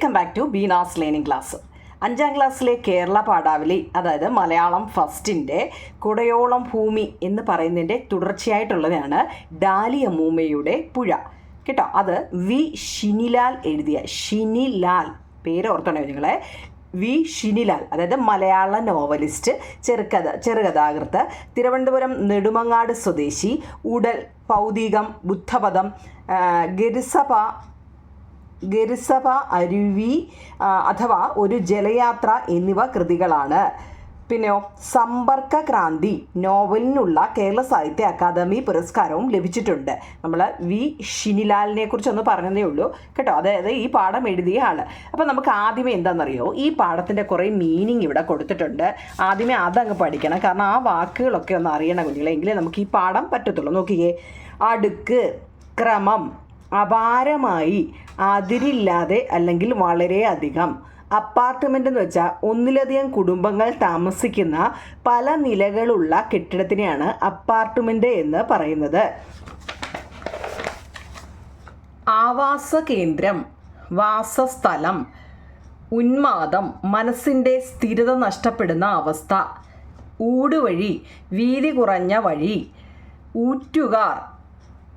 Welcome back to Beena's learning class അഞ്ചാം ക്ലാസ്സിലെ കേരള പാഠാവലി അതായത് മലയാളം ഫസ്റ്റിന്റെ കുടയോളം ഭൂമി എന്ന് പറയുന്നതിന്റെ തുടർച്ചയായിട്ടുള്ളതാണ് ഡാലിയ മൂമയുടെ പുഴ. കേട്ടോ അത് വി ഷിനിലാൽ എഴുതിയ ഷിനിലാൽ. പേര് ഓർത്തണേ നിങ്ങളെ? വി ഷിനിലാൽ അതായത് മലയാള നോവലിസ്റ്റ് ചെറുകഥ ചെറുകഥാകൃത്ത് തിരുവനന്തപുരം നെടുമങ്ങാട് സ്വദേശി ഉടൽ ഭൗതികം ബുദ്ധപദം ഗരിസഭ ഗരിസഭ അരുവി അഥവാ ഒരു ജലയാത്ര എന്നിവ കൃതികളാണ്. പിന്നെയോ സമ്പർക്ക ക്രാന്തി നോവലിനുള്ള കേരള സാഹിത്യ അക്കാദമി പുരസ്കാരവും ലഭിച്ചിട്ടുണ്ട്. നമ്മൾ വി. ഷിനിലാലിനെ കുറിച്ചൊന്ന് പറഞ്ഞതേ ഉള്ളൂ. കേട്ടോ അതായത് ഈ പാഠം എഴുതിയ ആൾ അപ്പോൾ നമുക്ക് ആദ്യമേ എന്താണെന്നറിയോ ഈ പാഠത്തിന്റെ കുറേ മീനിങ് ഇവിടെ കൊടുത്തിട്ടുണ്ട്. ആദ്യമേ അതങ്ങ് പഠിക്കണം. കാരണം ആ വാക്കുകളൊക്കെ ഒന്ന് അറിയണം കുഞ്ഞുങ്ങളെ. എങ്കിലേ നമുക്ക് ഈ പാഠം പറ്റത്തുള്ളൂ. നോക്കിയേ. അടുക്ക് ക്രമം അപാരമായി അതിരില്ലാതെ അല്ലെങ്കിൽ വളരെയധികം അപ്പാർട്ട്മെന്റ് എന്ന് വെച്ചാൽ ഒന്നിലധികം കുടുംബങ്ങൾ താമസിക്കുന്ന പല നിലകളുള്ള കെട്ടിടത്തിനെയാണ് അപ്പാർട്ട്മെന്റ് എന്ന് പറയുന്നത്. ആവാസ കേന്ദ്രം വാസസ്ഥലം ഉന്മാദം മനസ്സിന്റെ സ്ഥിരത നഷ്ടപ്പെടുന്ന അവസ്ഥ ഊടുവഴി വീതി കുറഞ്ഞ വഴി ഊറ്റുകാർ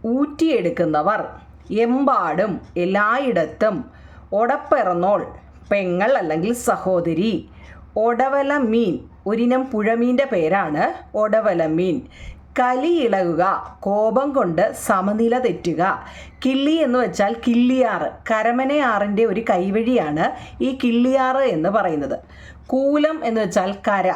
ഊറ്റിയെടുക്കുന്നവർ. എമ്പാടും എല്ലായിടത്തും. ഒടപ്പിറന്നോൾ പെങ്ങൾ അല്ലെങ്കിൽ സഹോദരി. ഒടവല മീൻ ഒരിനം പുഴമീന്റെ പേരാണ് ഒടവല മീൻ കലി ഇളകുക കോപം കൊണ്ട് സമനില തെറ്റുക. കിള്ളി എന്ന് വെച്ചാൽ കിള്ളിയാറ് കരമനയാറിന്റെ ഒരു കൈവഴിയാണ് ഈ കിള്ളിയാറ് എന്ന് പറയുന്നത്. കൂലം എന്ന് വെച്ചാൽ കര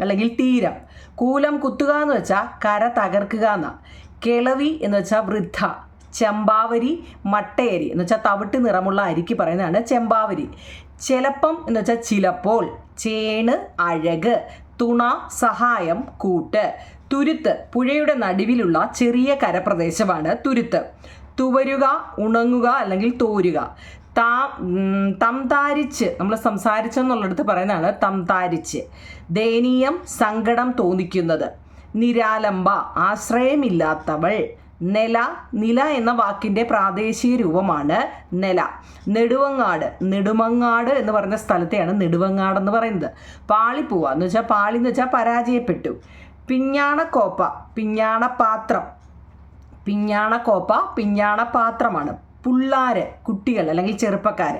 അല്ലെങ്കിൽ തീരം. കൂലം കുത്തുക എന്ന് വെച്ചാൽ കര തകർക്കുക എന്നാണ് കിളവി എന്ന് വെച്ചാൽ വൃദ്ധ. ചെമ്പാവരി മട്ടയരി എന്ന് വെച്ചാൽ തവിട്ട് നിറമുള്ള അരിക്ക് പറയുന്നതാണ് ചെമ്പാവരി. ചിലപ്പം എന്ന് വെച്ചാൽ ചിലപ്പോൾ ചേണ് അഴക് തുണ സഹായം കൂട്ട്. തുരുത്ത് പുഴയുടെ നടുവിലുള്ള ചെറിയ കരപ്രദേശമാണ് തുരുത്ത്. തുവരുക ഉണങ്ങുക അല്ലെങ്കിൽ തോരുക. തംതാരിച്ച് നമ്മൾ സംസാരിച്ചെന്നുള്ളിടത്ത് പറയുന്നതാണ് തംതാരിച്ച്. ദയനീയം സങ്കടം തോന്നിക്കുന്നത്. നിരാലംബ ആശ്രയമില്ലാത്തവൾ. നെല നില എന്ന വാക്കിന്റെ പ്രാദേശിക രൂപമാണ് നെല. നെടുവങ്ങാട് നെടുമങ്ങാട് എന്ന് പറയുന്ന സ്ഥലത്തെയാണ് നെടുവങ്ങാട് എന്ന് പറയുന്നത്. പാളിപ്പൂവ എന്ന് വെച്ചാൽ പാളി എന്ന് വെച്ചാൽ പരാജയപ്പെട്ടു. പിഞ്ഞാണക്കോപ്പ പിഞ്ഞാണപാത്രം. പിഞ്ഞാണക്കോപ്പ പിഞ്ഞാണപാത്രമാണ്. പുള്ളാര് കുട്ടികൾ അല്ലെങ്കിൽ ചെറുപ്പക്കാർ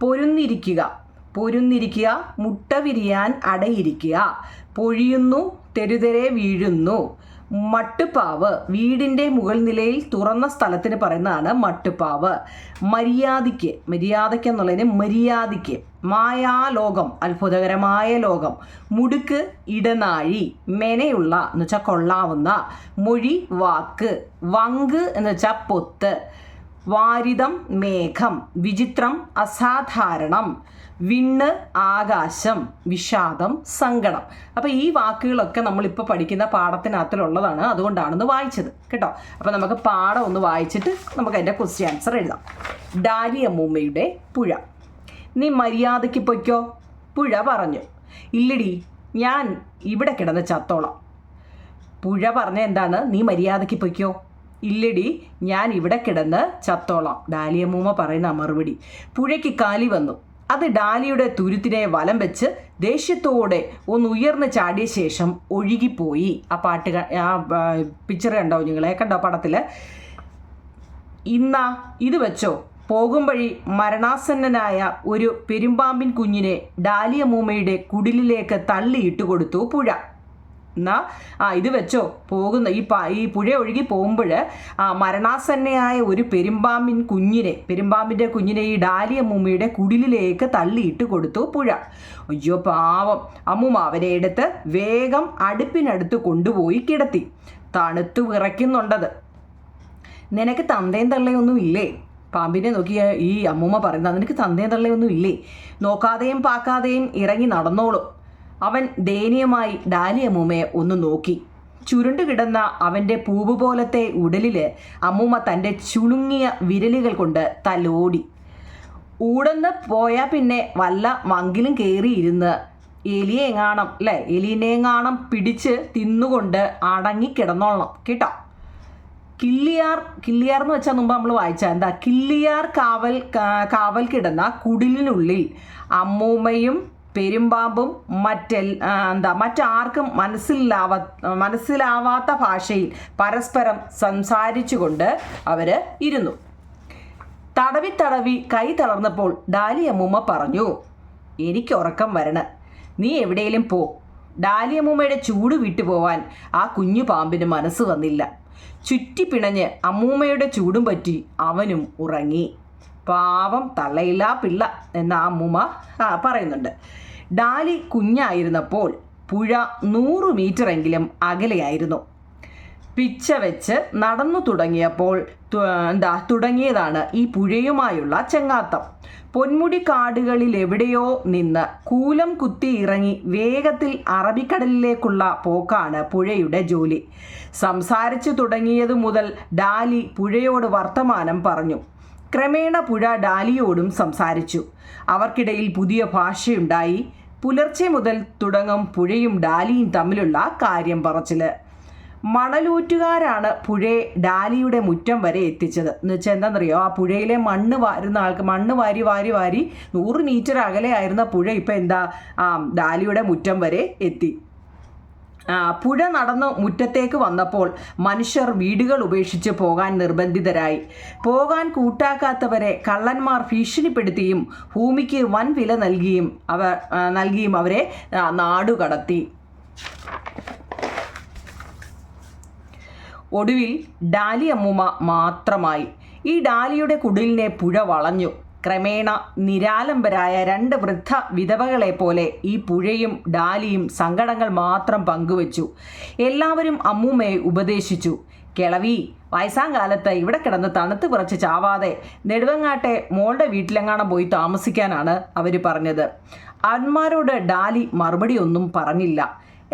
പൊരുന്നിരിക്കുക പൊരുന്നിരിക്കുക മുട്ട വിരിയാൻ അടയിരിക്കുക. പൊഴിയുന്നു തെരുതെരെ വീഴുന്നു. മട്ടുപ്പാവ് വീടിന്റെ മുകൾ നിലയിൽ തുറന്ന സ്ഥലത്തിന് പറയുന്നതാണ് മട്ടുപ്പാവ്. മര്യാദയ്ക്ക് മര്യാദയ്ക്ക് എന്നുള്ളതിന് മര്യാദയ്ക്ക്. മായാലോകം അത്ഭുതകരമായ ലോകം. മുടുക്ക് ഇടനാഴി മെനയുള്ള എന്ന് വെച്ചാൽ കൊള്ളാവുന്ന. മൊഴി വാക്ക്. വങ്ക് എന്ന് വെച്ചാൽ പൊത്ത്. വാരിതം മേഘം. വിചിത്രം അസാധാരണം. വിണ്ണ് ആകാശം വിഷാദം സങ്കടം. അപ്പോൾ ഈ വാക്കുകളൊക്കെ നമ്മളിപ്പോൾ പഠിക്കുന്ന പാഠത്തിനകത്തിലുള്ളതാണ് അതുകൊണ്ടാണെന്ന് വായിച്ചത്. കേട്ടോ? അപ്പോൾ നമുക്ക് പാഠം ഒന്ന് വായിച്ചിട്ട് നമുക്ക് അതിന്റെ ക്വസ്റ്റ്യൻ ആൻസർ എഴുതാം. ഡാലി അമ്മൂമ്മയുടെ പുഴ. നീ മര്യാദയ്ക്ക് പൊയ്ക്കോ? പുഴ പറഞ്ഞു. ഇല്ലടി ഞാൻ ഇവിടെ കിടന്ന് ചത്തോളാം. പുഴ പറഞ്ഞ എന്താണ്? നീ മര്യാദയ്ക്ക് പൊയ്ക്കോ? ഇല്ലടി ഞാൻ ഇവിടെ കിടന്ന് ചത്തോളാം. ഡാലിയമ്മൂമ്മ പറയുന്ന മറുപടി. പുഴയ്ക്ക് കാലി വന്നു. അത് ഡാലിയുടെ തുരുത്തിനെ വലം വെച്ച് ദേഷ്യത്തോടെ ഒന്ന് ഉയർന്ന് ചാടിയ ശേഷം ഒഴുകിപ്പോയി. ആ പാട്ട് ആ പിക്ചർ കണ്ടോ നിങ്ങളെ? കണ്ടോ പടത്തിൽ ഇന്നാ ഇത് വെച്ചോ. പോകും വഴി മരണാസന്നനായ ഒരു പെരുമ്പാമ്പിൻ കുഞ്ഞിനെ ഡാലിയ മൂമ്മയുടെ കുടിലിലേക്ക് തള്ളിയിട്ട് കൊടുത്തു പുഴ. എന്നാ ആ ഇത് വെച്ചോ പോകുന്ന ഈ പ ഈ പുഴ ഒഴുകി പോകുമ്പോൾ ആ മരണാസന്നയായ ഒരു പെരുമ്പാമ്പിൻ കുഞ്ഞിനെ പെരുമ്പാമ്പിന്റെ കുഞ്ഞിനെ ഈ ഡാലിയ അമ്മൂമ്മയുടെ കുടിലിലേക്ക് തള്ളിയിട്ട് കൊടുത്തു പുഴ. അയ്യോ പാവം. അമ്മൂമ്മ അവരെ എടുത്ത് വേഗം അടുപ്പിനടുത്ത് കൊണ്ടുപോയി കിടത്തി. തണുത്തു വിറയ്ക്കുന്നുണ്ടത്. നിനക്ക് തന്തയും തള്ളയൊന്നും ഇല്ലേ? പാമ്പിനെ നോക്കി ഈ അമ്മൂമ്മ പറയുന്നത് നിനക്ക് തന്തയും തള്ളയൊന്നും ഇല്ലേ? നോക്കാതെയും പാക്കാതെയും ഇറങ്ങി നടന്നോളും. അവൻ ദയനീയമായി ഡാലി അമ്മൂമ്മയെ ഒന്ന് നോക്കി. ചുരുണ്ടു കിടന്ന അവന്റെ പൂവ് പോലത്തെ ഉടലിൽ അമ്മൂമ്മ തന്റെ ചുണുങ്ങിയ വിരലുകൾ കൊണ്ട് തലോടി. ഊടന്ന് പോയാൽ പിന്നെ വല്ല മങ്കിലും കയറിയിരുന്ന് എലിയെ എങ്ങാണം അല്ലേ? എലിനെ എങ്ങാണം പിടിച്ച് തിന്നുകൊണ്ട് അടങ്ങി കിടന്നോളണം കേട്ടോ? കില്ലിയാർ കിള്ളിയാർ എന്ന് വെച്ചാൽ മുമ്പ് നമ്മൾ വായിച്ച എന്താ? കില്ലിയാർ കാവൽ കാവൽ കിടന്ന കുടിലിനുള്ളിൽ അമ്മൂമ്മയും പെരുമ്പാമ്പും മറ്റെൽ എന്താ മറ്റാർക്കും മനസ്സിലാവാ മനസ്സിലാവാത്ത ഭാഷയിൽ പരസ്പരം സംസാരിച്ചുകൊണ്ട് അവർ ഇരുന്നു. തടവി തടവി കൈ തളർന്നപ്പോൾ ഡാലിയമ്മൂമ്മ പറഞ്ഞു എനിക്ക് ഉറക്കം വരണ. നീ എവിടെയെങ്കിലും പോ. ഡാലിയമ്മൂമ്മയുടെ ചൂട് വിട്ടുപോവാൻ ആ കുഞ്ഞു പാമ്പിന് മനസ്സ് വന്നില്ല. ചുറ്റിപ്പിണഞ്ഞ് അമ്മൂമ്മയുടെ ചൂടും പറ്റി അവനും ഉറങ്ങി. പാവം തള്ളയില്ല പിള്ള എന്ന ആ അമ്മൂമ്മ പറയുന്നുണ്ട്. ഡാലി കുഞ്ഞായിരുന്നപ്പോൾ പുഴ നൂറ് മീറ്ററെങ്കിലും അകലെയായിരുന്നു. പിച്ച വെച്ച് നടന്നു തുടങ്ങിയപ്പോൾ എന്താ തുടങ്ങിയതാണ് ഈ പുഴയുമായുള്ള ചെങ്ങാത്തം. പൊന്മുടി കാടുകളിൽ എവിടെയോ നിന്ന് കൂലം കുത്തി ഇറങ്ങി വേഗത്തിൽ അറബിക്കടലിലേക്കുള്ള പോക്കാണ് പുഴയുടെ ജോലി. സംസാരിച്ചു തുടങ്ങിയതു മുതൽ ഡാലി പുഴയോട് വർത്തമാനം പറഞ്ഞു. ക്രമേണ പുഴ ഡാലിയോടും സംസാരിച്ചു. അവർക്കിടയിൽ പുതിയ ഭാഷയുണ്ടായി. പുലർച്ചെ മുതൽ തുടങ്ങും പുഴയും ഡാലിയും തമ്മിലുള്ള കാര്യം പറച്ചിൽ. മണലൂറ്റുകാരാണ് പുഴയെ ഡാലിയുടെ മുറ്റം വരെ എത്തിച്ചത്. എന്ന് വെച്ചാൽ എന്താണെന്നറിയോ ആ പുഴയിലെ മണ്ണ് വാരുന്ന ആൾക്ക് മണ്ണ് വാരി വാരി വാരി നൂറ് മീറ്റർ അകലെ ആയിരുന്ന പുഴ ഇപ്പം എന്താ? ആ ഡാലിയുടെ മുറ്റം വരെ എത്തി. പുഴ നടന്ന് മുറ്റത്തേക്ക് വന്നപ്പോൾ മനുഷ്യർ വീടുകൾ ഉപേക്ഷിച്ച് പോകാൻ നിർബന്ധിതരായി. പോകാൻ കൂട്ടാക്കാത്തവരെ കള്ളന്മാർ ഭീഷണിപ്പെടുത്തിയും ഭൂമിക്ക് വൻ വില നൽകിയും അവർ നൽകിയും അവരെ നാടുകടത്തി ഒടുവിൽ ഡാലി അമ്മുമ്മ മാത്രമായി. ഈ ഡാലിയുടെ കുടിലിനെ പുഴ വളഞ്ഞു. ക്രമേണ നിരാലംബരായ രണ്ട് വൃദ്ധ വിധവകളെ പോലെ ഈ പുഴയും ഡാലിയും സങ്കടങ്ങൾ മാത്രം പങ്കുവച്ചു. എല്ലാവരും അമ്മൂമ്മയെ ഉപദേശിച്ചു. കിളവി വയസ്സാം കാലത്ത് ഇവിടെ കിടന്ന് തണുത്ത് കുറച്ച് ചാവാതെ നെടുവങ്ങാട്ടെ മോളുടെ വീട്ടിലെങ്ങാണം പോയി താമസിക്കാനാണ് അവർ പറഞ്ഞത്. അന്മാരോട് ഡാലി മറുപടി ഒന്നും പറഞ്ഞില്ല.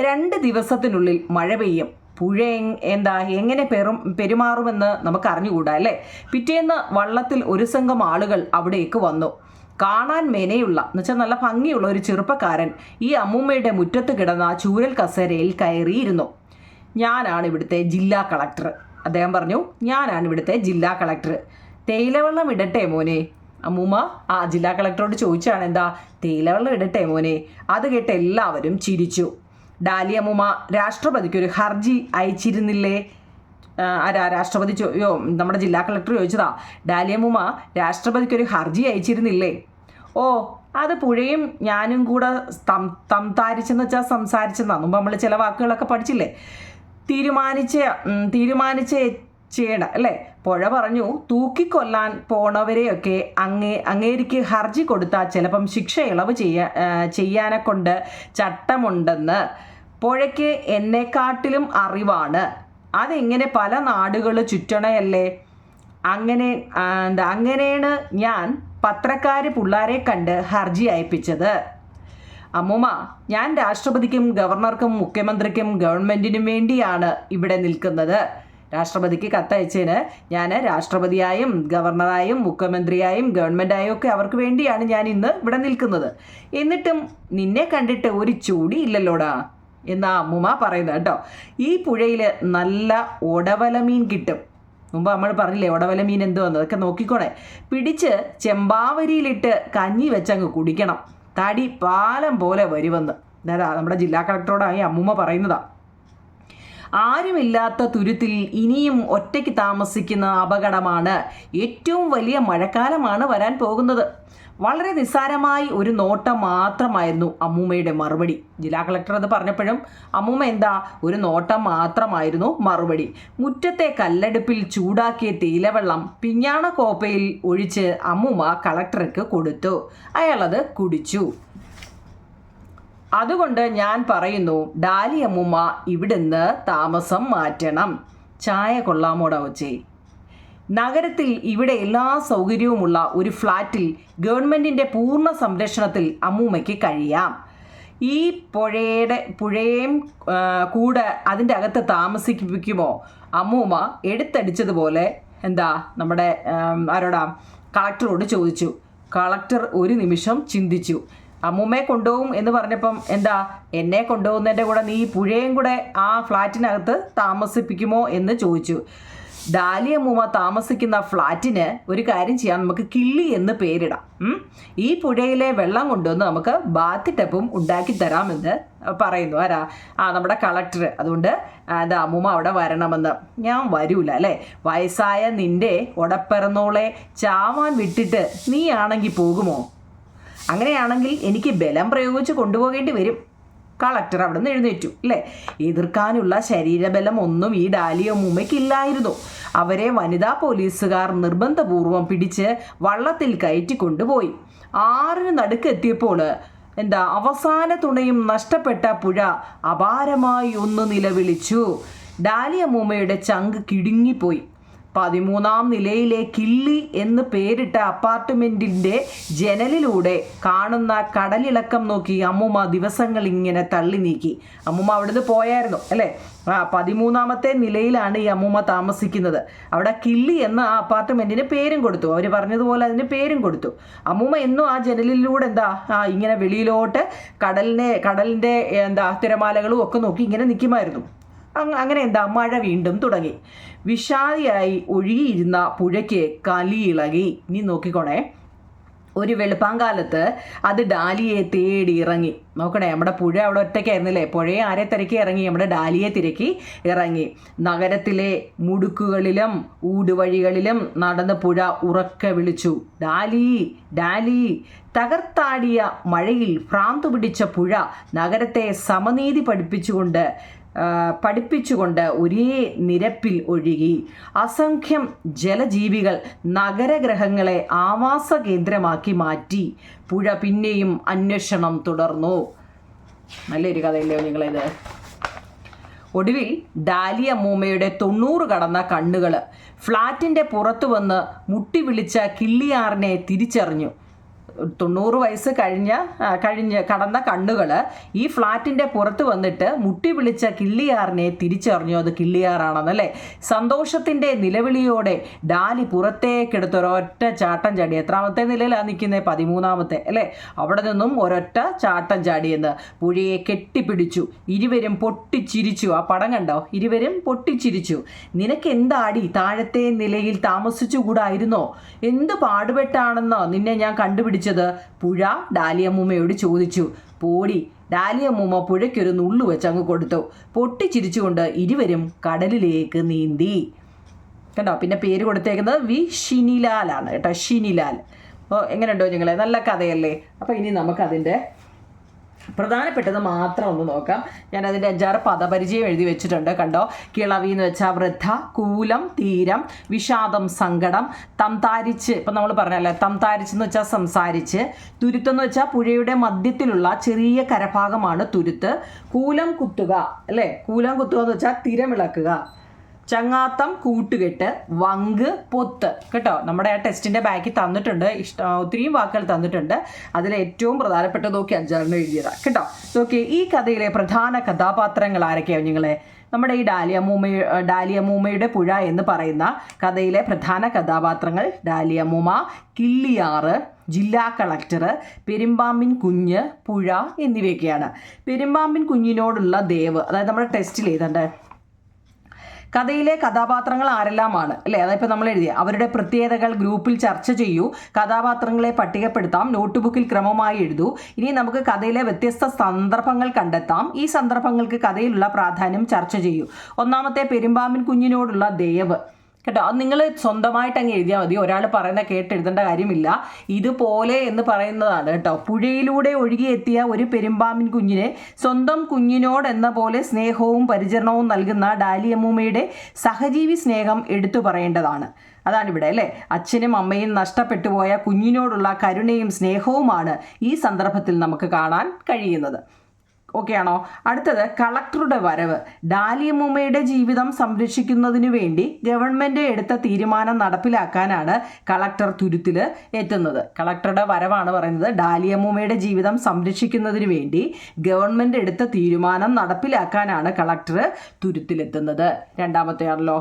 രണ്ട് ദിവസത്തിനുള്ളിൽ മഴ പെയ്യും. പുഴ എന്താ എങ്ങനെ പെറും പെരുമാറുമെന്ന് നമുക്ക് അറിഞ്ഞുകൂടാ അല്ലേ? പിറ്റേന്ന് വള്ളത്തിൽ ഒരു സംഘം ആളുകൾ അവിടേക്ക് വന്നു. കാണാൻ മെനയുള്ള എന്നുവെച്ചാൽ നല്ല ഭംഗിയുള്ള ഒരു ചെറുപ്പക്കാരൻ ഈ അമ്മൂമ്മയുടെ മുറ്റത്ത് കിടന്ന ചൂരൽ കസേരയിൽ കയറിയിരുന്നു. ഞാനാണ് ഇവിടുത്തെ ജില്ലാ കളക്ടർ അദ്ദേഹം പറഞ്ഞു. ഞാനാണ് ഇവിടുത്തെ ജില്ലാ കളക്ടർ. തേയിലവെള്ളം ഇടട്ടെ മോനെ. അമ്മൂമ്മ ആ ജില്ലാ കളക്ടറോട് ചോദിച്ചാണ് എന്താ? തേയിലവെള്ളം ഇടട്ടെ മോനെ. അത് കേട്ട് എല്ലാവരും ചിരിച്ചു. ഡാലി രാഷ്ട്രപതിക്കൊരു ഹർജി അയച്ചിരുന്നില്ലേ? ആരാ? രാഷ്ട്രപതി ചോ നമ്മുടെ ജില്ലാ കളക്ടർ ചോദിച്ചതാ. ഡാലിയമ്മ രാഷ്ട്രപതിക്ക് ഒരു ഹർജി അയച്ചിരുന്നില്ലേ? ഓ അത് പുഴയും ഞാനും കൂടെ തം തംതാരിച്ചെന്ന് വെച്ചാൽ സംസാരിച്ചെന്നാ. മുമ്പ് നമ്മൾ ചില വാക്കുകളൊക്കെ പഠിച്ചില്ലേ? തീരുമാനിച്ച് തീരുമാനിച്ച ചെയ്യണം അല്ലേ? പുഴ പറഞ്ഞു തൂക്കിക്കൊല്ലാൻ പോണവരെയൊക്കെ അങ്ങേ അങ്ങേരിക്ക് ഹർജി കൊടുത്താൽ ചിലപ്പം ശിക്ഷ ഇളവ് ചെയ്യാ ചെയ്യാനെ കൊണ്ട് ചട്ടമുണ്ടെന്ന്. പുഴയ്ക്ക് എന്നെക്കാട്ടിലും അറിവാണ്. അതെങ്ങനെ പല നാടുകൾ ചുറ്റണയല്ലേ? അങ്ങനെ എന്താ അങ്ങനെയാണ് ഞാൻ പത്രക്കാർ പിള്ളേരെ കണ്ട് ഹർജി അയപ്പിച്ചത്. അമ്മൂമ്മ ഞാൻ രാഷ്ട്രപതിക്കും ഗവർണർക്കും മുഖ്യമന്ത്രിക്കും ഗവൺമെന്റിനും വേണ്ടിയാണ് ഇവിടെ നിൽക്കുന്നത്. രാഷ്ട്രപതിക്ക് കത്തയച്ചതിന് ഞാൻ രാഷ്ട്രപതിയായും ഗവർണറായും മുഖ്യമന്ത്രിയായും ഗവൺമെന്റായും ഒക്കെ അവർക്ക് വേണ്ടിയാണ് ഞാൻ ഇന്ന് ഇവിടെ നിൽക്കുന്നത്. എന്നിട്ടും നിന്നെ കണ്ടിട്ട് ഒരു ചൂടി ഇല്ലല്ലോടാ എന്നാ അമ്മുമ്മ പറയുന്നത് കേട്ടോ. ഈ പുഴയിൽ നല്ല ഒടവല മീൻ കിട്ടും. മുമ്പ് നമ്മൾ പറഞ്ഞില്ലേ ഒടവല മീൻ എന്തുവന്ന് അതൊക്കെ നോക്കിക്കോണേ. പിടിച്ച് ചെമ്പാവരിയിലിട്ട് കഞ്ഞി വെച്ചങ്ങ് കുടിക്കണം. തടി പാലം പോലെ വരുമെന്ന് അതാ നമ്മുടെ ജില്ലാ കളക്ടറോടായി അമ്മുമ്മ പറയുന്നതാ. ആരുമില്ലാത്ത തുരുത്തിൽ ഇനിയും ഒറ്റയ്ക്ക് താമസിക്കുന്ന അപകടമാണ് ഏറ്റവും വലിയ മഴക്കാലമാണ് വരാൻ പോകുന്നത്. വളരെ നിസ്സാരമായി ഒരു നോട്ടം മാത്രമായിരുന്നു അമ്മൂമ്മയുടെ മറുപടി. ജില്ലാ കളക്ടർ അത് പറഞ്ഞപ്പോഴും അമ്മൂമ്മ എന്താ ഒരു നോട്ടം മാത്രമായിരുന്നു മറുപടി. മുറ്റത്തെ കല്ലടുപ്പിൽ ചൂടാക്കിയ തേയിലവെള്ളം പിഞ്ഞാണ കോപ്പയിൽ ഒഴിച്ച് അമ്മൂമ്മ കളക്ടർക്ക് കൊടുത്തു. അയാളത് കുടിച്ചു. അതുകൊണ്ട് ഞാൻ പറയുന്നു ഡാലി അമ്മൂമ്മ ഇവിടുന്ന് താമസം മാറ്റണം. ചായ കൊള്ളാമോടാ ഒച്ചേ നഗരത്തിൽ ഇവിടെ എല്ലാ സൗകര്യവുമുള്ള ഒരു ഫ്ലാറ്റിൽ ഗവൺമെന്റിന്റെ പൂർണ സംരക്ഷണത്തിൽ അമ്മൂമ്മയ്ക്ക് കഴിയാം. ഈ പുഴയുടെ പുഴയും കൂടെ അതിന്റെ അകത്ത് താമസിപ്പിക്കുമോ? അമ്മൂമ്മ എടുത്തടിച്ചതുപോലെ എന്താ നമ്മുടെ ആരോടാ? കളക്ടറോട് ചോദിച്ചു. കളക്ടർ ഒരു നിമിഷം ചിന്തിച്ചു. അമ്മൂമ്മയെ കൊണ്ടുപോകും എന്ന് പറഞ്ഞപ്പം എന്താ എന്നെ കൊണ്ടുപോകുന്നതിന്റെ കൂടെ നീ പുഴയും കൂടെ ആ ഫ്ലാറ്റിനകത്ത് താമസിപ്പിക്കുമോ? എന്ന് ചോദിച്ചു. ദാലി അമ്മൂമ്മ താമസിക്കുന്ന ഫ്ലാറ്റിന് ഒരു കാര്യം ചെയ്യാം നമുക്ക് കിള്ളി എന്ന് പേരിടാം. ഈ പുഴയിലെ വെള്ളം കൊണ്ടുവന്ന് നമുക്ക് ബാത്ത് ടപ്പും ഉണ്ടാക്കി തരാമെന്ന് പറയുന്നു. ആരാ? ആ നമ്മുടെ കളക്ടർ. അതുകൊണ്ട് എന്താ അമ്മൂമ്മ അവിടെ വരണമെന്ന്. ഞാൻ വരൂല അല്ലേ? വയസ്സായ നിന്റെ ഒടപ്പിറന്നോളെ ചാവാൻ വിട്ടിട്ട് നീ ആണെങ്കിൽ പോകുമോ? അങ്ങനെയാണെങ്കിൽ എനിക്ക് ബലം പ്രയോഗിച്ച് കൊണ്ടുപോകേണ്ടി വരും. കളക്ടർ അവിടെ നിന്ന് എഴുന്നേറ്റു അല്ലേ? എതിർക്കാനുള്ള ശരീരബലം ഒന്നും ഈ ഡാലിയോ മുമ്മയ്ക്കില്ലായിരുന്നു അവരെ വനിതാ പോലീസുകാർ നിർബന്ധപൂർവം പിടിച്ച് വള്ളത്തിൽ കയറ്റി കൊണ്ടുപോയി ആറിന് നടുക്കെത്തിയപ്പോൾ എന്താ അവസാന തുണയും നഷ്ടപ്പെട്ട പുഴ അപാരമായി ഒന്ന് നിലവിളിച്ചു. ഡാലിയ മൂമ്മയുടെ ചങ്ക് കിടുങ്ങിപ്പോയി. പതിമൂന്നാം നിലയിലെ കില്ലി എന്ന് പേരിട്ട അപ്പാർട്ട്മെന്റിന്റെ ജനലിലൂടെ കാണുന്ന കടലിളക്കം നോക്കി അമ്മുമ്മ ദിവസങ്ങൾ ഇങ്ങനെ തള്ളി നീക്കി. അമ്മുമ്മ അവിടുന്ന് പോയായിരുന്നു അല്ലേ? ആ പതിമൂന്നാമത്തെ നിലയിലാണ് ഈ അമ്മുമ്മ താമസിക്കുന്നത്. അവിടെ കില്ലി എന്ന ആ അപ്പാർട്ട്മെന്റിന് പേരും കൊടുത്തു. അവർ പറഞ്ഞതുപോലെ അതിന് പേരും കൊടുത്തു. അമ്മുമ്മ എന്നും ആ ജനലിലൂടെ എന്താ ഇങ്ങനെ വെളിയിലോട്ട് കടലിനെ കടലിന്റെ എന്താ തിരമാലകളും ഒക്കെ നോക്കി ഇങ്ങനെ നിൽക്കുമായിരുന്നു. അങ്ങനെ എന്താ മഴ വീണ്ടും തുടങ്ങി. വിഷാദിയായി ഒഴുകിയിരുന്ന പുഴയ്ക്ക് കലി ഇളകി. ഇനി നോക്കിക്കോണേ. ഒരു വെളുപ്പാങ്കാലത്ത് അത് ഡാലിയെ തേടി ഇറങ്ങി. നോക്കണേ നമ്മുടെ പുഴ അവിടെ ഒറ്റയ്ക്കായിരുന്നില്ലേ? പുഴയെ ആരെ തിരക്കി ഇറങ്ങി? നമ്മുടെ ഡാലിയെ തിരക്കി ഇറങ്ങി. നഗരത്തിലെ മുടുക്കുകളിലും ഊടുവഴികളിലും നടന്ന് പുഴ ഉറക്കെ വിളിച്ചു. ഡാലി ഡാലി തകർത്താടിയ മഴയിൽ ഭ്രാന്തു പിടിച്ച പുഴ നഗരത്തെ സമനീതി പഠിപ്പിച്ചുകൊണ്ട് പഠിപ്പിച്ചുകൊണ്ട് ഒരേ നിരപ്പിൽ ഒഴുകി. അസംഖ്യം ജലജീവികൾ നഗരഗ്രഹങ്ങളെ ആവാസ കേന്ദ്രമാക്കി മാറ്റി. പുഴ പിന്നെയും അന്വേഷണം തുടർന്നു. നല്ലൊരു കഥയല്ലയോ നിങ്ങളിത് ഒടുവിൽ ഡാലിയ മൂമയുടെ തൊണ്ണൂറ് കടന്ന കണ്ണുകൾ ഫ്ലാറ്റിന്റെ പുറത്തു വന്ന് മുട്ടി വിളിച്ച കിള്ളിയാറിനെ തിരിച്ചറിഞ്ഞു. തൊണ്ണൂറ് വയസ്സ് കഴിഞ്ഞ കഴിഞ്ഞ കടന്ന കണ്ണുകൾ ഈ ഫ്ലാറ്റിന്റെ പുറത്ത് വന്നിട്ട് മുട്ടി വിളിച്ച കിള്ളിയാറിനെ തിരിച്ചറിഞ്ഞു. അത് കിള്ളിയാറാണെന്നല്ലേ സന്തോഷത്തിന്റെ നിലവിളിയോടെ ഡാലി പുറത്തേക്കെടുത്ത് ഒരൊറ്റ ചാട്ടം ചാടി. എത്രാമത്തെ നിലയിലാണ് നിൽക്കുന്നത് പതിമൂന്നാമത്തെ അല്ലേ? അവിടെ നിന്നും ഒരൊറ്റ ചാട്ടം ചാടിയെന്ന് പുഴയെ കെട്ടിപ്പിടിച്ചു. ഇരുവരും പൊട്ടിച്ചിരിച്ചു. ആ പടം കണ്ടോ? ഇരുവരും പൊട്ടിച്ചിരിച്ചു. നിനക്ക് എന്താടി താഴത്തെ നിലയിൽ താമസിച്ചുകൂടായിരുന്നോ? എന്ത് പാടുപെട്ടാണെന്നോ? നിന്നെ ഞാൻ കണ്ടുപിടിച്ചത് പുഴ ഡാലിയമ്മൂമ്മയോട് ചോദിച്ചു. പോടി ഡാലിയമ്മൂമ്മ പുഴയ്ക്കൊരു നുള്ളു വെച്ച് അങ്ങ് കൊടുത്തു. പൊട്ടിച്ചിരിച്ചുകൊണ്ട് ഇരുവരും കടലിലേക്ക് നീന്തി. കണ്ടോ? പിന്നെ പേര് കൊടുത്തേക്കുന്നത് വി. ഷിനിലാലാണ് കേട്ടോ. ഷിനിലാൽ. അപ്പോൾ എങ്ങനെയുണ്ടോ നിങ്ങളെ? നല്ല കഥയല്ലേ? അപ്പോൾ ഇനി നമുക്കതിന്റെ പ്രധാനപ്പെട്ടത് മാത്രം ഒന്ന് നോക്കാം. ഞാൻ അതിന്റെ അഞ്ചാറ് പദപരിചയം എഴുതി വെച്ചിട്ടുണ്ട് കണ്ടോ? കിളവി എന്ന് വെച്ചാൽ വൃദ്ധ കൂലം തീരം വിഷാദം സങ്കടം തംതാരിച്ച്. ഇപ്പം നമ്മൾ പറഞ്ഞല്ലേ തംതാരിച്ച് എന്ന് വെച്ചാൽ സംസാരിച്ച്. തുരുത്ത് എന്ന് വെച്ചാൽ പുഴയുടെ മധ്യത്തിലുള്ള ചെറിയ കരഭാഗമാണ് തുരുത്ത്. കൂലം കുത്തുക അല്ലേ? കൂലം കുത്തുക എന്ന് വെച്ചാൽ തിരമിളക്കുക. ചങ്ങാത്തം കൂട്ടുകെട്ട് വങ്ക് പൊത്ത്. കേട്ടോ? നമ്മുടെ ആ ടെസ്റ്റിന്റെ ബാക്കിൽ തന്നിട്ടുണ്ട്. ഇഷ്ട ഒത്തിരിയും വാക്കുകൾ തന്നിട്ടുണ്ട്. അതിൽ ഏറ്റവും പ്രധാനപ്പെട്ട നോക്കി അഞ്ചാറിന് എഴുതിയതാണ് കേട്ടോ? നോക്കി ഈ കഥയിലെ പ്രധാന കഥാപാത്രങ്ങൾ ആരൊക്കെയാണ് നിങ്ങളെ നമ്മുടെ ഈ ഡാലിയ മൂമ ഡാലിയ ഡാലിയമൂമയുടെ പുഴ എന്ന് പറയുന്ന കഥയിലെ പ്രധാന കഥാപാത്രങ്ങൾ ഡാലിയ മൂമ കിള്ളിയാറ് ജില്ലാ കളക്ടർ പെരുമ്പാമ്പിൻ കുഞ്ഞ് പുഴ എന്നിവയൊക്കെയാണ്. പെരുമ്പാമ്പിൻ കുഞ്ഞിനോടുള്ള ദേവ് അതായത് നമ്മുടെ ടെസ്റ്റിൽ എഴുതണ്ടേ കഥയിലെ കഥാപാത്രങ്ങൾ ആരെല്ലാമാണ്? അല്ലേ? അതിപ്പോൾ നമ്മൾ എഴുതിയ അവരുടെ പ്രത്യേകതകൾ ഗ്രൂപ്പിൽ ചർച്ച ചെയ്യൂ. കഥാപാത്രങ്ങളെ പട്ടികപ്പെടുത്താം. നോട്ട് ബുക്കിൽ ക്രമമായി എഴുതൂ. ഇനി നമുക്ക് കഥയിലെ വ്യത്യസ്ത സന്ദർഭങ്ങൾ കണ്ടെത്താം. ഈ സന്ദർഭങ്ങൾക്ക് കഥയിലുള്ള പ്രാധാന്യം ചർച്ച ചെയ്യൂ. ഒന്നാമത്തെ പെരുമ്പാമ്പിൻ കുഞ്ഞിനോടുള്ള ദയവ്. കേട്ടോ? അത് നിങ്ങൾ സ്വന്തമായിട്ട് അങ്ങ് എഴുതിയാൽ മതി. ഒരാൾ പറയുന്ന കേട്ട് എഴുതേണ്ട കാര്യമില്ല. ഇതുപോലെ എന്ന് പറയുന്നതാണ് കേട്ടോ. പുഴയിലൂടെ ഒഴുകിയെത്തിയ ഒരു പെരുമ്പാമ്പിൻ കുഞ്ഞിനെ സ്വന്തം കുഞ്ഞിനോട് എന്ന പോലെ സ്നേഹവും പരിചരണവും നൽകുന്ന ഡാലിയമ്മൂമ്മയുടെ സഹജീവി സ്നേഹം എടുത്തു പറയേണ്ടതാണ്. അതാണ് ഇവിടെ അല്ലേ? അച്ഛനും അമ്മയും നഷ്ടപ്പെട്ടു പോയ കുഞ്ഞിനോടുള്ള കരുണയും സ്നേഹവുമാണ് ഈ സന്ദർഭത്തിൽ നമുക്ക് കാണാൻ കഴിയുന്നത്. ഓക്കെ ആണോ അടുത്തത് കളക്ടറുടെ വരവ്. ഡാലിയമ്മൂമ്മയുടെ ജീവിതം സംരക്ഷിക്കുന്നതിനു വേണ്ടി ഗവൺമെന്റ് എടുത്ത തീരുമാനം നടപ്പിലാക്കാനാണ് കളക്ടർ തുരുത്തിൽ എത്തുന്നത്. കളക്ടറുടെ വരവാണ് പറയുന്നത് ഡാലിയമ്മൂമ്മയുടെ ജീവിതം സംരക്ഷിക്കുന്നതിന് വേണ്ടി ഗവൺമെന്റ് എടുത്ത തീരുമാനം നടപ്പിലാക്കാനാണ് കളക്ടർ തുരുത്തിലെത്തുന്നത്. രണ്ടാമത്തെ ആണല്ലോ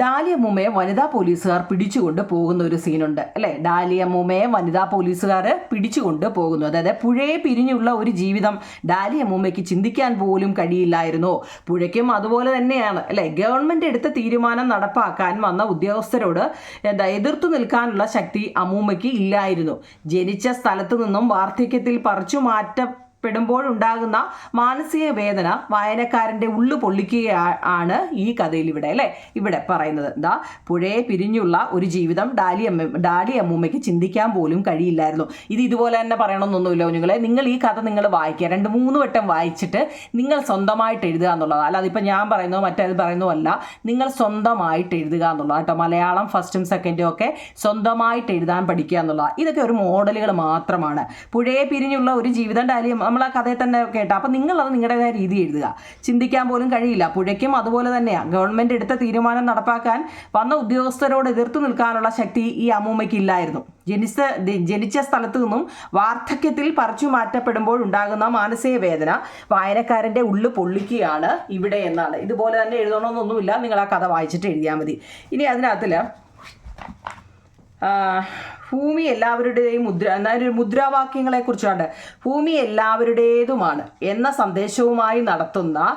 ഡാലിയ അമ്മൂമ്മയെ വനിതാ പോലീസുകാർ പിടിച്ചുകൊണ്ട് പോകുന്ന ഒരു സീനുണ്ട് അല്ലേ? ഡാലി അമ്മൂമ്മയെ വനിതാ പോലീസുകാർ പിടിച്ചുകൊണ്ട് പോകുന്നു. അതായത് പുഴയെ പിരിഞ്ഞുള്ള ഒരു ജീവിതം ഡാലി അമ്മൂമ്മയ്ക്ക് ചിന്തിക്കാൻ പോലും കഴിയില്ലായിരുന്നു. പുഴയ്ക്കും അതുപോലെ തന്നെയാണ് അല്ലേ? ഗവൺമെന്റ് എടുത്ത തീരുമാനം നടപ്പാക്കാൻ വന്ന ഉദ്യോഗസ്ഥരോട് എന്താ എതിർത്തു നിൽക്കാനുള്ള ശക്തി അമ്മൂമ്മയ്ക്ക് ഇല്ലായിരുന്നു. ജനിച്ച സ്ഥലത്തു നിന്നും വാർദ്ധക്യത്തിൽ പറിച്ചു മാറ്റ പെടുമ്പോഴുണ്ടാകുന്ന മാനസിക വേദന വായനക്കാരന്റെ ഉള്ളു പൊള്ളിക്കുക ആണ് ഈ കഥയിൽ ഇവിടെ അല്ലേ? ഇവിടെ പറയുന്നത്. എന്താ പുഴയെ പിരിഞ്ഞുള്ള ഒരു ജീവിതം ഡാലി അമ്മ ഡാലി അമ്മൂമ്മയ്ക്ക് ചിന്തിക്കാൻ പോലും കഴിയില്ലായിരുന്നു. ഇത് ഇതുപോലെ തന്നെ പറയണമെന്നൊന്നുമില്ല കുഞ്ഞുങ്ങളെ. നിങ്ങൾ ഈ കഥ നിങ്ങൾ വായിക്കുക. രണ്ട് മൂന്ന് വട്ടം വായിച്ചിട്ട് നിങ്ങൾ സ്വന്തമായിട്ട് എഴുതുക എന്നുള്ളത് അല്ലാതെ ഇപ്പം ഞാൻ പറയുന്നോ മറ്റേത് പറയുന്നോ അല്ല. നിങ്ങൾ സ്വന്തമായിട്ട് എഴുതുക എന്നുള്ളത് കേട്ടോ. മലയാളം ഫസ്റ്റും സെക്കൻഡും ഒക്കെ സ്വന്തമായിട്ട് എഴുതാൻ പഠിക്കുക എന്നുള്ളത് ഇതൊക്കെ ഒരു മോഡലുകൾ മാത്രമാണ്. പുഴയെ പിരിഞ്ഞുള്ള ഒരു ജീവിതം ഡാലി നമ്മൾ ആ കഥയെ തന്നെ കേട്ട. അപ്പം നിങ്ങളത് നിങ്ങളുടേതായ രീതി എഴുതുക. ചിന്തിക്കാൻ പോലും കഴിയില്ല. പുഴയ്ക്കും അതുപോലെ തന്നെയാണ് ഗവൺമെന്റ് എടുത്ത തീരുമാനം നടപ്പാക്കാൻ വന്ന ഉദ്യോഗസ്ഥരോട് എതിർത്തു നിൽക്കാനുള്ള ശക്തി ഈ അമ്മൂമ്മയ്ക്ക് ഇല്ലായിരുന്നു. ജനിച്ച ജനിച്ച സ്ഥലത്തു നിന്നും വാർദ്ധക്യത്തിൽ പറിച്ചു മാറ്റപ്പെടുമ്പോൾ ഉണ്ടാകുന്ന മാനസിക വേദന വായനക്കാരന്റെ ഉള്ളു പൊള്ളിക്കുകയാണ് ഇവിടെ എന്നാണ്. ഇതുപോലെ തന്നെ എഴുതണമെന്നൊന്നുമില്ല. നിങ്ങൾ ആ കഥ വായിച്ചിട്ട് എഴുതിയാൽ മതി. ഇനി അതിനകത്തിൽ ഭൂമി എല്ലാവരുടെയും മുദ്ര എന്നൊരു മുദ്രാവാക്യങ്ങളെ കുറിച്ചാണ്. ഭൂമി എല്ലാവരുടേതുമാണ് എന്ന സന്ദേശവുമായി നടത്തുന്ന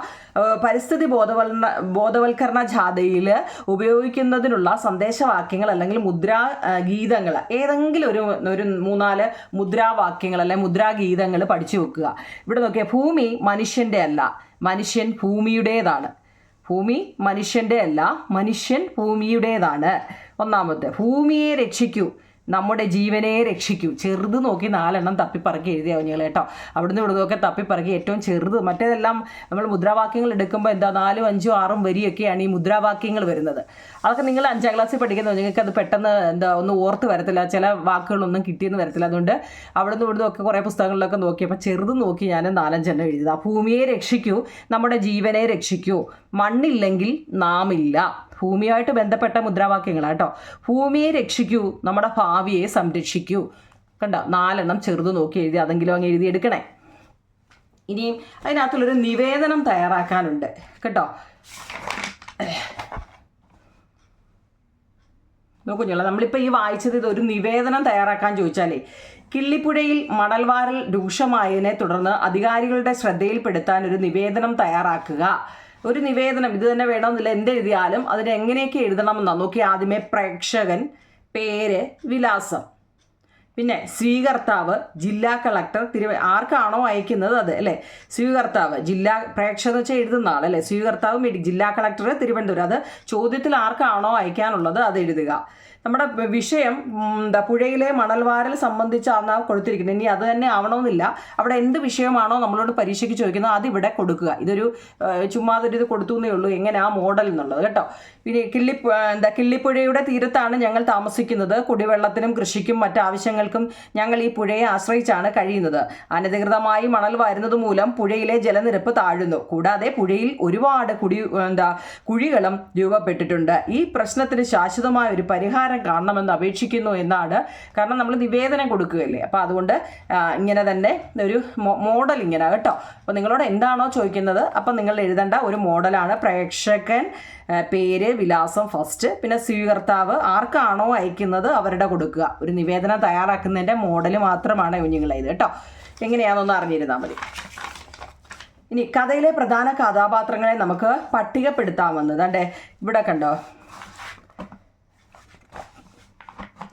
പരിസ്ഥിതി ബോധവൽക്കരണ ബോധവൽക്കരണ ജാഥയിൽ ഉപയോഗിക്കുന്നതിനുള്ള സന്ദേശവാക്യങ്ങൾ അല്ലെങ്കിൽ മുദ്രാ ഗീതങ്ങൾ ഏതെങ്കിലും ഒരു ഒരു മൂന്നാൽ മുദ്രാവാക്യങ്ങൾ അല്ലെങ്കിൽ മുദ്രാഗീതങ്ങൾ പഠിച്ചു വെക്കുക. ഇവിടെ നോക്കിയാൽ ഭൂമി മനുഷ്യന്റെ അല്ല മനുഷ്യൻ ഭൂമിയുടേതാണ്. ഭൂമി മനുഷ്യന്റെ അല്ല മനുഷ്യൻ ഭൂമിയുടേതാണ്. ഒന്നാമത്തെ ഭൂമിയെ രക്ഷിക്കൂ. നമ്മുടെ ജീവനെ രക്ഷിക്കൂ. ചെറുത് നോക്കി നാലെണ്ണം തപ്പിപ്പറക്കി എഴുതിയ കുഞ്ഞുങ്ങൾ കേട്ടോ. അവിടുന്ന് ഇവിടുന്നൊക്കെ തപ്പിപ്പറക്കി ഏറ്റവും ചെറുത്. മറ്റേതെല്ലാം നമ്മൾ മുദ്രാവാക്യങ്ങൾ എടുക്കുമ്പോൾ എന്താ നാലും അഞ്ചും ആറും വരിയൊക്കെയാണ് ഈ മുദ്രാവാക്യങ്ങൾ വരുന്നത്. അതൊക്കെ നിങ്ങൾ അഞ്ചാം ക്ലാസ്സിൽ പഠിക്കുന്നത് നിങ്ങൾക്ക് അത് പെട്ടെന്ന് എന്താ ഒന്നും ഓർത്ത് വരത്തില്ല. ചില വാക്കുകളൊന്നും കിട്ടിയെന്ന് വരത്തില്ല. അതുകൊണ്ട് അവിടുന്ന് ഇവിടുന്ന് ഒക്കെ കുറേ പുസ്തകങ്ങളിലൊക്കെ നോക്കിയപ്പോൾ ചെറുത് നോക്കി ഞാൻ നാലഞ്ചെണ്ണം എഴുതിയത്. ആ ഭൂമിയെ രക്ഷിക്കൂ. നമ്മുടെ ജീവനെ രക്ഷിക്കൂ. മണ്ണില്ലെങ്കിൽ നാമില്ല. ഭൂമിയായിട്ട് ബന്ധപ്പെട്ട മുദ്രാവാക്യങ്ങളാണ് കേട്ടോ ഭൂമിയെ രക്ഷിക്കൂ നമ്മുടെ ഭാവിയെ സംരക്ഷിക്കൂ. കണ്ടോ നാലെണ്ണം ചെറുത് നോക്കി എഴുതി അതെങ്കിലും അങ്ങ് എഴുതിയെടുക്കണേ ഇനിയും അതിനകത്തുള്ളൊരു നിവേദനം തയ്യാറാക്കാനുണ്ട്. കേട്ടോ? നോക്കുഞ്ഞോളാം നമ്മളിപ്പോൾ ഈ വായിച്ചത് ഇത് ഒരു നിവേദനം തയ്യാറാക്കാൻ ചോദിച്ചാലേ കിള്ളിപ്പുഴയിൽ മണൽവാരൽ രൂക്ഷമായതിനെ തുടർന്ന് അധികാരികളുടെ ശ്രദ്ധയിൽപ്പെടുത്താൻ ഒരു നിവേദനം തയ്യാറാക്കുക. ഒരു നിവേദനം ഇത് തന്നെ വേണമെന്നില്ല എന്തെഴുതിയാലും അതിന് എങ്ങനെയൊക്കെ എഴുതണമെന്നാണ് നോക്കി ആദ്യമേ പ്രേക്ഷകൻ പേര് വിലാസം. പിന്നെ സ്വീകർത്താവ് ജില്ലാ കളക്ടർ തിരുവ ആർക്കാണോ അയക്കുന്നത് അത് അല്ലേ? സ്വീകർത്താവ് ജില്ലാ പ്രേക്ഷകർ വെച്ചാൽ എഴുതുന്ന ആൾ അല്ലേ? സ്വീകർത്താവ് ജില്ലാ കളക്ടർ തിരുവനന്തപുരം. അത് ചോദ്യത്തിൽ ആർക്കാണോ അയക്കാനുള്ളത് അത് എഴുതുക. നമ്മുടെ വിഷയം എന്താ പുഴയിലെ മണൽവാരൽ സംബന്ധിച്ചാണ് കൊടുത്തിരിക്കുന്നത് ഇനി അത് തന്നെ ആവണമെന്നില്ല. അവിടെ എന്ത് വിഷയമാണോ നമ്മളോട് പരീക്ഷയ്ക്ക് ചോദിക്കുന്നത് അത് ഇവിടെ കൊടുക്കുക. ഇതൊരു ചുമ്മാതൊരു ഇത് കൊടുത്തു എന്നേ ഉള്ളൂ. എങ്ങനെ ആ മോഡൽ എന്നുള്ളത് കേട്ടോ. പിന്നെ കിള്ളി എന്താ കിള്ളിപ്പുഴയുടെ തീരത്താണ് ഞങ്ങൾ താമസിക്കുന്നത്. കുടിവെള്ളത്തിനും കൃഷിക്കും മറ്റ് ആവശ്യങ്ങൾക്കും ഞങ്ങൾ ഈ പുഴയെ ആശ്രയിച്ചാണ് കഴിയുന്നത്. അനധികൃതമായി മണൽ വരുന്നത് മൂലം പുഴയിലെ ജലനിരപ്പ് താഴുന്നു. കൂടാതെ പുഴയിൽ ഒരുപാട് കുടി എന്താ കുഴികളും രൂപപ്പെട്ടിട്ടുണ്ട്. ഈ പ്രശ്നത്തിന് ശാശ്വതമായ ഒരു പരിഹാരം കാണണമെന്ന് അപേക്ഷിക്കുന്നു എന്നാണ് കാരണം നമ്മൾ നിവേദനം കൊടുക്കുകയല്ലേ. അപ്പോൾ അതുകൊണ്ട് ഇങ്ങനെ തന്നെ ഒരു മോഡൽ ഇങ്ങനെ കേട്ടോ. അപ്പോൾ നിങ്ങളോട് എന്താണോ ചോദിക്കുന്നത് അപ്പോൾ നിങ്ങൾ എഴുതേണ്ട ഒരു മോഡലാണ്. പ്രേക്ഷകൻ പേര് വിലാസം ഫസ്റ്റ് പിന്നെ സ്വീകർത്താവ്. ആർക്കാണോ അയക്കുന്നത് അവരുടെ കൊടുക്കുക. ഒരു നിവേദനം തയ്യാറാക്കുന്നതിന്റെ മോഡൽ മാത്രമാണ് കുഞ്ഞുങ്ങളേത് കേട്ടോ. എങ്ങനെയാണെന്നൊന്ന് അറിഞ്ഞിരുന്നാൽ മതി. ഇനി കഥയിലെ പ്രധാന കഥാപാത്രങ്ങളെ നമുക്ക് പട്ടികപ്പെടുത്താമെന്ന് അതെ ഇവിടെ കണ്ടോ?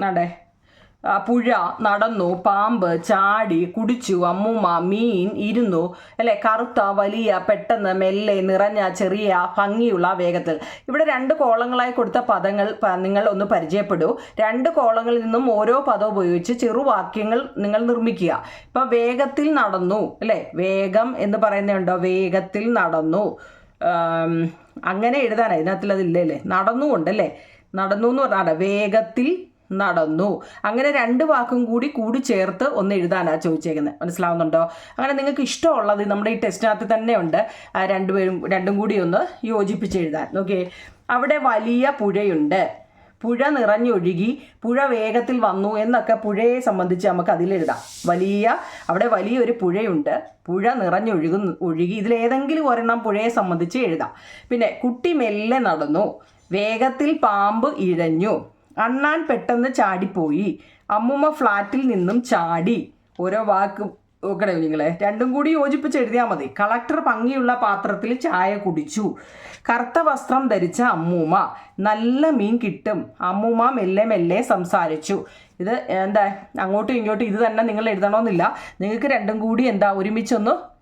നടേ പുഴ നടന്നു പാമ്പ് ചാടി കുടിച്ചു അമ്മൂമ്മ മീൻ ഇരുന്നു. അല്ലെ കറുത്ത വലിയ പെട്ടെന്ന് മെല്ലെ നിറഞ്ഞ ചെറിയ ഭംഗിയുള്ള വേഗത്തിൽ. ഇവിടെ രണ്ട് കോളങ്ങളായി കൊടുത്ത പദങ്ങൾ നിങ്ങൾ ഒന്ന് പരിചയപ്പെടൂ. രണ്ട് കോളങ്ങളിൽ നിന്നും ഓരോ പദം ഉപയോഗിച്ച് ചെറുവാക്യങ്ങൾ നിങ്ങൾ നിർമ്മിക്കുക. ഇപ്പൊ വേഗത്തിൽ നടന്നു അല്ലെ? വേഗം എന്ന് പറയുന്നുണ്ടോ വേഗത്തിൽ നടന്നു. അങ്ങനെ എഴുതാനായി ഇതിനകത്തിൽ അതില്ലേ അല്ലേ? നടന്നു എന്ന് പറഞ്ഞാൽ വേഗത്തിൽ നടന്നു. അങ്ങനെ രണ്ട് വാക്കും കൂടി കൂടി ചേർത്ത് ഒന്ന് എഴുതാനാണ് ചോദിച്ചേക്കുന്നത് മനസ്സിലാവുന്നുണ്ടോ? അങ്ങനെ നിങ്ങൾക്ക് ഇഷ്ടമുള്ളത് നമ്മുടെ ഈ ടെസ്റ്റിനകത്ത് തന്നെ ഉണ്ട് രണ്ടുപേരും രണ്ടും കൂടി ഒന്ന് യോജിപ്പിച്ച് എഴുതാൻ. ഓക്കെ. അവിടെ വലിയ പുഴയുണ്ട്. പുഴ നിറഞ്ഞൊഴുകി പുഴ വേഗത്തിൽ വന്നു എന്നൊക്കെ പുഴയെ സംബന്ധിച്ച് നമുക്ക് അതിലെഴുതാം വലിയ അവിടെ വലിയൊരു പുഴയുണ്ട്. പുഴ നിറഞ്ഞൊഴുകുന്നു ഒഴുകി ഇതിലേതെങ്കിലും ഒരെണ്ണം പുഴയെ സംബന്ധിച്ച് എഴുതാം. പിന്നെ കുട്ടി മെല്ലെ നടന്നു. വേഗത്തിൽ പാമ്പ് ഇഴഞ്ഞു. അണ്ണാൻ പെട്ടെന്ന് ചാടിപ്പോയി. അമ്മുമ്മ ഫ്ലാറ്റിൽ നിന്നും ചാടി. ഓരോ വാക്ക് നോക്കണേ നിങ്ങളെ രണ്ടും കൂടി യോജിപ്പിച്ച് എഴുതിയാൽ മതി. കളക്ടർ ഭംഗിയുള്ള പാത്രത്തിൽ ചായ കുടിച്ചു. കറുത്ത വസ്ത്രം ധരിച്ച അമ്മൂമ്മ നല്ല മീൻ കിട്ടും. അമ്മൂമ്മ മെല്ലെ മെല്ലെ സംസാരിച്ചു. ഇത് എന്താ? അങ്ങോട്ടും ഇങ്ങോട്ടും ഇത് തന്നെ നിങ്ങൾ എഴുതണമെന്നില്ല. നിങ്ങൾക്ക് രണ്ടും കൂടി എന്താ ഒരുമിച്ചൊന്ന്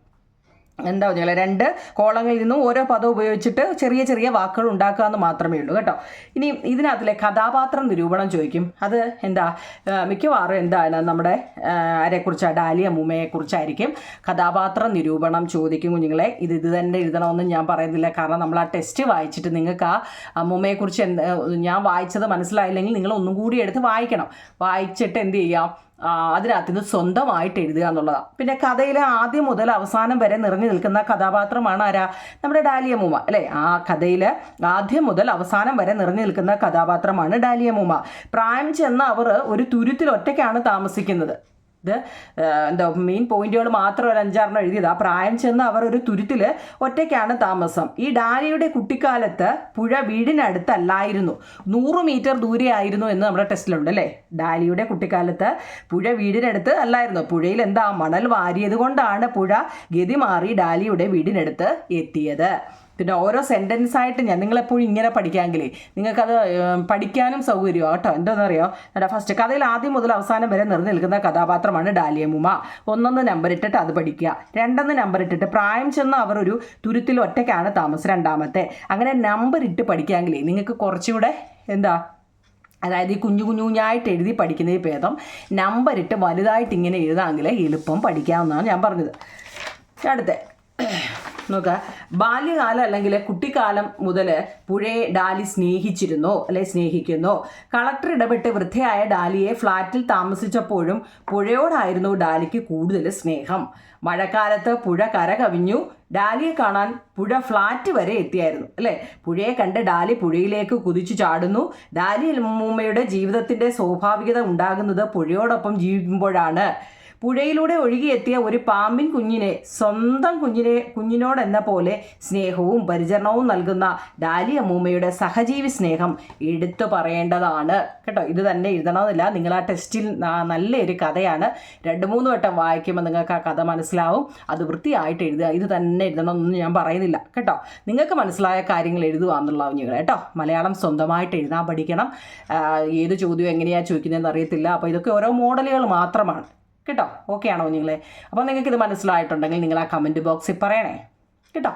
എന്താ പറഞ്ഞാൽ രണ്ട് കോളങ്ങളിൽ നിന്നും ഓരോ പദം ഉപയോഗിച്ചിട്ട് ചെറിയ ചെറിയ വാക്കുകൾ ഉണ്ടാക്കുക എന്ന് മാത്രമേ ഉള്ളൂ കേട്ടോ. ഇനി ഇതിനകത്തിലെ കഥാപാത്ര നിരൂപണം ചോദിക്കും. അത് എന്താ? മിക്കവാറും എന്താണ് നമ്മുടെ ആ, ആരെക്കുറിച്ചാണ് ഡാലി അമ്മൂമ്മയെക്കുറിച്ചായിരിക്കും കഥാപാത്ര നിരൂപണം ചോദിക്കും കുഞ്ഞുങ്ങളെ. ഇത് ഇത് തന്നെ എഴുതണമെന്ന് ഞാൻ പറയുന്നില്ല. കാരണം നമ്മൾ ആ ടെസ്റ്റ് വായിച്ചിട്ട് നിങ്ങൾക്ക് ആ അമ്മൂമ്മയെക്കുറിച്ച് എന്ത് ഞാൻ വായിച്ചത് മനസ്സിലായില്ലെങ്കിൽ നിങ്ങൾ ഒന്നും കൂടി എടുത്ത് വായിക്കണം. വായിച്ചിട്ട് എന്ത് ചെയ്യാം? അതിനകത്ത് നിന്ന് സ്വന്തമായിട്ട് എഴുതുക എന്നുള്ളതാണ് പിന്നെ കഥയിലെ ആദ്യം മുതൽ അവസാനം വരെ നിറഞ്ഞു നിൽക്കുന്ന കഥാപാത്രമാണ് ആരാ? നമ്മുടെ ഡാലിയമ്മൂമ്മ അല്ലേ? ആ കഥയിൽ ആദ്യം മുതൽ അവസാനം വരെ നിറഞ്ഞു നിൽക്കുന്ന കഥാപാത്രമാണ് ഡാലിയമ്മൂമ്മ പ്രായം ചെന്ന അവർ ഒരു തുരുത്തിൽ ഒറ്റയ്ക്കാണ് താമസിക്കുന്നത്. ഇത് ആ, എന്താ മെയിൻ പോയിന്റുകൾ മാത്രം ഒരു അഞ്ചാറെണ്ണം എഴുതിയതാ. പ്രായം ചെന്ന് അവർ ഒരു തുരുത്തിൽ ഒറ്റയ്ക്കാണ് താമസം. ഈ ഡാലിയുടെ കുട്ടിക്കാലത്ത് പുഴ വീടിനടുത്തല്ലായിരുന്നു. നൂറ് മീറ്റർ ദൂരെ ആയിരുന്നു എന്ന് നമ്മുടെ ടെസ്റ്റിലുണ്ട് അല്ലേ? ഡാലിയുടെ കുട്ടിക്കാലത്ത് പുഴ വീടിനടുത്ത് അല്ലായിരുന്നു. പുഴയിൽ എന്താ മണൽ വാരിയത് കൊണ്ടാണ് പുഴ ഗതി മാറി ഡാലിയുടെ വീടിനടുത്ത് എത്തിയത്. പിന്നെ ഓരോ സെന്റൻസ് ആയിട്ട് ഞാൻ നിങ്ങളെപ്പോഴും ഇങ്ങനെ പഠിക്കാമെങ്കിൽ നിങ്ങൾക്കത് പഠിക്കാനും സൗകര്യമാണ് കേട്ടോ. എന്താണെന്നറിയോ എടാ ഫസ്റ്റ് കഥയിൽ ആദ്യം മുതൽ അവസാനം വരെ നിൽക്കുന്ന കഥാപാത്രമാണ് ഡാലിയമുമ ഒന്നൊന്ന് നമ്പർ ഇട്ടിട്ട് അത് പഠിക്കുക. രണ്ടെന്ന് നമ്പർ ഇട്ടിട്ട് പ്രായം ചെന്ന അവർ ഒരു തുരുത്തിൽ ഒറ്റയ്ക്കാണ് താമസം രണ്ടാമത്തെ. അങ്ങനെ നമ്പർ ഇട്ട് പഠിക്കാമെങ്കിൽ നിങ്ങൾക്ക് കുറച്ചുകൂടെ എന്താ? അതായത് ഈ കുഞ്ഞു കുഞ്ഞു കുഞ്ഞായിട്ട് എഴുതി പഠിക്കുന്നതിൽ ഭേദം നമ്പർ ഇട്ട് വലുതായിട്ട് ഇങ്ങനെ എഴുതാമെങ്കിൽ എളുപ്പം പഠിക്കാമെന്നാണ് ഞാൻ പറഞ്ഞത്. അടുത്ത. നോക്കുക ബാല്യകാലം അല്ലെങ്കിൽ കുട്ടിക്കാലം മുതൽ പുഴയെ ഡാലി സ്നേഹിച്ചിരുന്നു? അല്ലെ സ്നേഹിക്കുന്നു. കളക്ടർ ഇടപെട്ട് വൃദ്ധയായ ഡാലിയെ ഫ്ളാറ്റിൽ താമസിച്ചപ്പോഴും പുഴയോടായിരുന്നു ഡാലിക്ക് കൂടുതൽ സ്നേഹം. മഴക്കാലത്ത് പുഴ കര കവിഞ്ഞു ഡാലിയെ കാണാൻ പുഴ ഫ്ലാറ്റ് വരെ എത്തിയായിരുന്നു. അല്ലേ? പുഴയെ കണ്ട് ഡാലി പുഴയിലേക്ക് കുതിച്ചു ചാടുന്നു. ഡാലി അമ്മൂമ്മയുടെ ജീവിതത്തിന്റെ സ്വാഭാവികത ഉണ്ടാകുന്നത് പുഴയോടൊപ്പം ജീവിക്കുമ്പോഴാണ്. പുഴയിലൂടെ ഒഴുകിയെത്തിയ ഒരു പാമ്പിൻ കുഞ്ഞിനെ സ്വന്തം കുഞ്ഞിനെ കുഞ്ഞിനോട് എന്ന പോലെ സ്നേഹവും പരിചരണവും നൽകുന്ന ഡാലി അമ്മൂമ്മയുടെ സഹജീവി സ്നേഹം എടുത്തു പറയേണ്ടതാണ്. കേട്ടോ ഇത് തന്നെ എഴുതണമെന്നില്ല. നിങ്ങൾ ആ ടെസ്റ്റിൽ നല്ലൊരു കഥയാണ് രണ്ട് മൂന്ന് വട്ടം വായിക്കുമ്പോൾ നിങ്ങൾക്ക് ആ കഥ മനസ്സിലാവും. അത് വൃത്തിയായിട്ട് എഴുതുക. ഇത് തന്നെ എഴുതണമെന്നൊന്നും ഞാൻ പറയുന്നില്ല. കേട്ടോ നിങ്ങൾക്ക് മനസ്സിലായ കാര്യങ്ങൾ എഴുതുക എന്നുള്ള കുഞ്ഞുങ്ങൾ കേട്ടോ മലയാളം സ്വന്തമായിട്ട് എഴുതാൻ പഠിക്കണം. ഏത് ചോദ്യം എങ്ങനെയാണ് ചോദിക്കുന്നതെന്ന് അറിയത്തില്ല. അപ്പോൾ ഇതൊക്കെ ഓരോ മോഡലുകൾ മാത്രമാണ്. കേട്ടോ? ഓക്കെ ആണോ നിങ്ങളെ അപ്പോൾ നിങ്ങൾക്ക് ഇത് മനസ്സിലായിട്ടുണ്ടെങ്കിൽ നിങ്ങൾ ആ കമന്റ് ബോക്സിൽ പറയണേ. കേട്ടോ?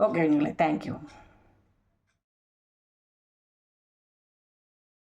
ഓക്കെ നിങ്ങളെ താങ്ക്